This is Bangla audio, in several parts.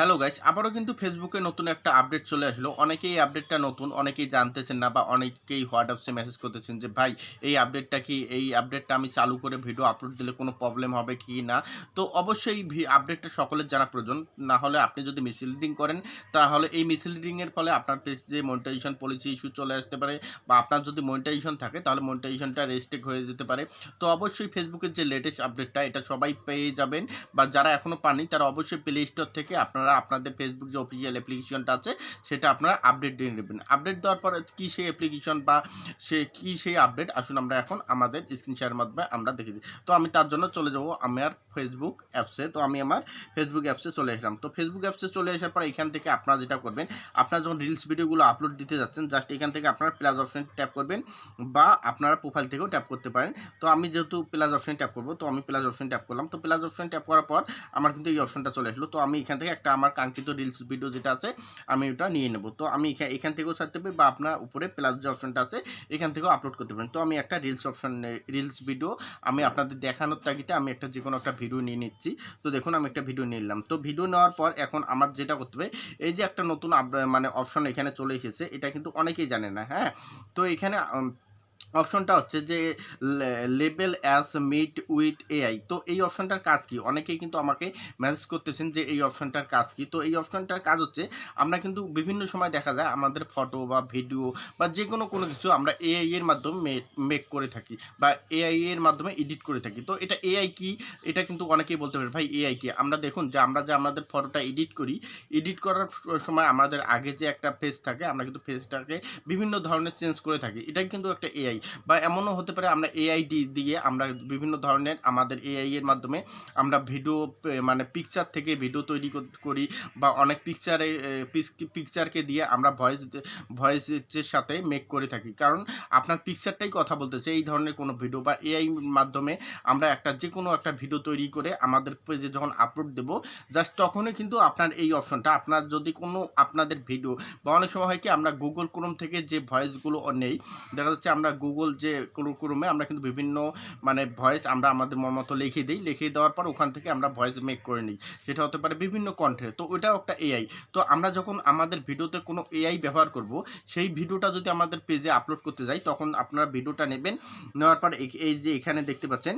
হ্যালো গাইস আবারও কিন্তু ফেসবুকে নতুন একটা আপডেট চলে আসলো। অনেকেই আপডেটটা নতুন, অনেকেই জানতেছেন না বা অনেকেই হোয়াটসঅ্যাপে মেসেজ করতেছেন যে, ভাই, এই আপডেটটা কি? এই আপডেটটা আমি চালু করে ভিডিও আপলোড দিলে কোনো প্রবলেম হবে কি না? তো অবশ্যই আপডেটটা সকলের জানা প্রয়োজন। না হলে আপনি যদি মিসলিডিং করেন, তাহলে এই মিসলিডিংয়ের ফলে আপনার যে মনিটাইজেশন পলিসি ইস্যু চলে আসতে পারে বা আপনার যদি মনিটাইজেশন থাকে, তাহলে মনিটাইজেশনটা রেস্টেক হয়ে যেতে পারে। তো অবশ্যই ফেসবুকের যে লেটেস্ট আপডেটটা এটা সবাই পেয়ে যাবেন বা যারা এখনও পাননি, তারা অবশ্যই প্লে স্টোর থেকে আপনারা আপনাদের ফেসবুক যে অফিসিয়াল অ্যাপ্লিকেশনটা আছে, সেটা আপনারা আপডেট দিয়ে নেবেন। আপডেট দেওয়ার পর কী সেই অ্যাপ্লিকেশন বা সে কী সেই আপডেট আসুন আমরা এখন আমাদের স্ক্রিন শেয়ার মাধ্যমে আমরা দেখে দিই। তো আমি তার জন্য চলে যাব আমার ফেসবুক অ্যাপসে তো আমি আমার ফেসবুক অ্যাপসে চলে আসলাম। তো ফেসবুক অ্যাপসে চলে আসার পর এখান থেকে আপনারা যেটা করবেন, আপনারা যখন রিলস ভিডিওগুলো আপলোড দিতে যাচ্ছেন জাস্ট এখান থেকে আপনারা প্লাস অপশন ট্যাপ করবেন বা আপনারা প্রোফাইল থেকেও ট্যাপ করতে পারেন। তো আমি যেহেতু প্লাস অপশন ট্যাপ করব, তো আমি প্লাস অপশন ট্যাপ করলাম। তো প্লাস অপশন ট্যাপ করার পর আমার কিন্তু এই অপশনটা চলে আসলো। তো আমি এখান থেকে একটা আমার কাঙ্ক্ষিত রিলস ভিডিও যেটা আছে, আমি ওটা নিয়ে নেব। তো আমি এখা- এখান থেকেও ছাড়তে পারি বা আপনার উপরে প্লাস যে অপশনটা আছে, এখান থেকেও আপলোড করতে পারেন। তো আমি একটা রিলস অপশন রিলস ভিডিও আমি আপনাদের দেখানোর তাগিতে আমি একটা যে কোনো একটা ভিডিও নিয়ে নিচ্ছি। তো দেখুন, আমি একটা ভিডিও নিলাম। তো ভিডিও নেওয়ার পর এখন আমার যেটা করতে হবে, এই যে একটা নতুন মানে অপশন এখানে চলে এসেছে, এটা কিন্তু অনেকেই জানে না হ্যাঁ? তো এখানে অপশনটা হচ্ছে যে label as made with AI তো এই অপশনটার কাজ কি? অনেকেই কিন্তু আমাকে মেসেজ করতেছেন যে, এই অপশনটার কাজ কি? তো এই অপশনটার কাজ হচ্ছে, আমরা কিন্তু বিভিন্ন সময় দেখা যায় আমাদের ফটো বা ভিডিও বা যে কোনো কোনো কিছু আমরা এআই এর মাধ্যমে মেক করে থাকি বা এআই এর মাধ্যমে এডিট করে থাকি। তো এটা এআই কি? এটা কিন্তু অনেকেই বলতে পারে, ভাই এআই কি? আমরা দেখুন যে, আমরা যে আমাদের ফটোটা এডিট করি এডিট করার সময় আমাদের আগে যে একটা ফেস থাকে, আমরা কিন্তু ফেসটাকে বিভিন্ন ধরনের চেঞ্জ করে থাকি। এটা কিন্তু একটা এআই বা এমনও হতে পারে আমরা এআই দিয়ে আমরা বিভিন্ন ধরনের আমাদের এআই এর মাধ্যমে আমরা ভিডিও মানে পিকচার থেকে ভিডিও তৈরি কর- করি বা অনেক পিকচারে পিকচারকে দিয়ে আমরা ভয়েস ভয়েসের সাথে মেক করে থাকি। কারণ আপনার পিকচারটাই কথা বলতেছে, এই ধরনের কোনো ভিডিও বা এআই মাধ্যমে আমরা একটা যে কোনো একটা ভিডিও তৈরি করে আমাদের পেজে যখন আপলোড দেবো জাস্ট তখনই কিন্তু আপনার এই অপশনটা আপনার যদি কোনো আপনাদের ভিডিও বা অনেক সময় হয় কি আমরা গুগল ক্রোম থেকে যে ভয়েসগুলো নেই, দেখা যাচ্ছে আমরা গুগল যে ক্রোমে আমরা কিন্তু বিভিন্ন মানে ভয়েস আমরা আমাদের মন মতো লিখে দিই লিখে দেওয়ার পর ওখান থেকে আমরা ভয়েস মেক করে নিই। সেটা হতে পারে বিভিন্ন কণ্ঠে তো ওইটাও একটা এআই তো আমরা যখন আমাদের ভিডিওতে কোনো এআই ব্যবহার করব, সেই ভিডিওটা যদি আমাদের পেজে আপলোড করতে যাই, তখন আপনারা ভিডিওটা নেবেন। নেওয়ার পর এই যে এখানে দেখতে পাচ্ছেন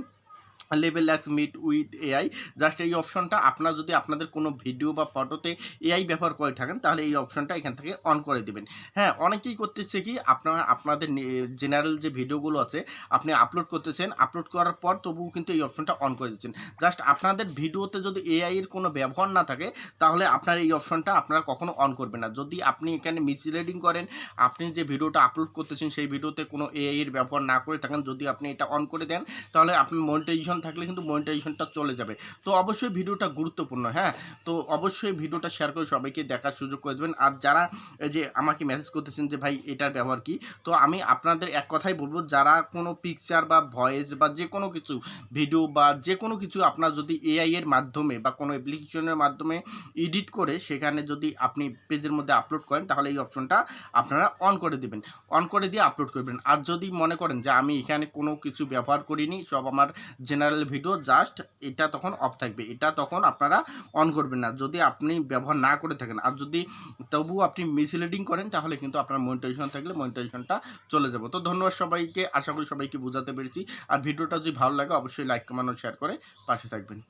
level lax made with AI. Just এই অপশনটা আপনার যদি আপনাদের কোনো ভিডিও বা ফটোতে এআই ব্যবহার করে থাকেন, তাহলে এই অপশনটা এখান থেকে অন করে দেবেন। হ্যাঁ অনেকেই করতেছে কি, আপনারা, আপনাদের জেনারেল যে ভিডিওগুলো আছে, আপনি আপলোড করতেছেন আপলোড করার পর তবুও কিন্তু এই অপশনটা অন করে দিচ্ছেন। জাস্ট আপনাদের ভিডিওতে যদি এআই এর কোনো ব্যবহার না থাকে, তাহলে আপনার এই অপশনটা আপনারা কখনো অন করবেন না। যদি আপনি এখানে মিসলিডিং করেন, আপনি যে ভিডিওটা আপলোড করতেছেন, সেই ভিডিওতে কোনো এআই এর ব্যবহার না করে থাকেন, যদি আপনি এটা অন করে দেন, তাহলে আপনি মনিটাইজেশন থাকলে কিন্তু মনিটাইজেশনটা চলে যাবে। তো অবশ্যই ভিডিওটা গুরুত্বপূর্ণ হ্যাঁ? তো অবশ্যই ভিডিওটা শেয়ার করে সবাইকে দেখার সুযোগ করে দেবেন। আর যারা যে আমাকে মেসেজ করতেছেন যে, ভাই, এটার ব্যবহার কি? তো আমি আপনাদের এক কথাই বলব, যারা কোনো পিকচার বা ভয়েস বা যে কোনো কিছু ভিডিও বা যে কোনো কিছু আপনার যদি এআই এর মাধ্যমে বা কোনো অ্যাপ্লিকেশনের মাধ্যমে এডিট করে সেখানে যদি আপনি পেজের মধ্যে আপলোড করেন, তাহলে এই অপশনটা আপনারা অন করে দেবেন। অন করে দিয়ে আপলোড করবেন। আর যদি মনে করেন যে, আমি এখানে কোনো কিছু ব্যবহার করিনি, সব আমার জেনারেল ভিডিও জাস্ট এটা তখন অফ থাকবে। এটা তখন আপনারা অন করবেন না। যদি আপনি ব্যবহার না করে থাকেন, আর যদি তবুও আপনি মিসলিডিং করেন, তাহলে কিন্তু আপনার মনিটাইজেশন থাকলে মনিটাইজেশনটা চলে যাবে। তো ধন্যবাদ সবাইকে। আশা করি সবাইকে বোঝাতে পেরেছি। আর ভিডিওটা যদি ভালো লাগে, অবশ্যই লাইক কমানো শেয়ার করে পাশে থাকবেন।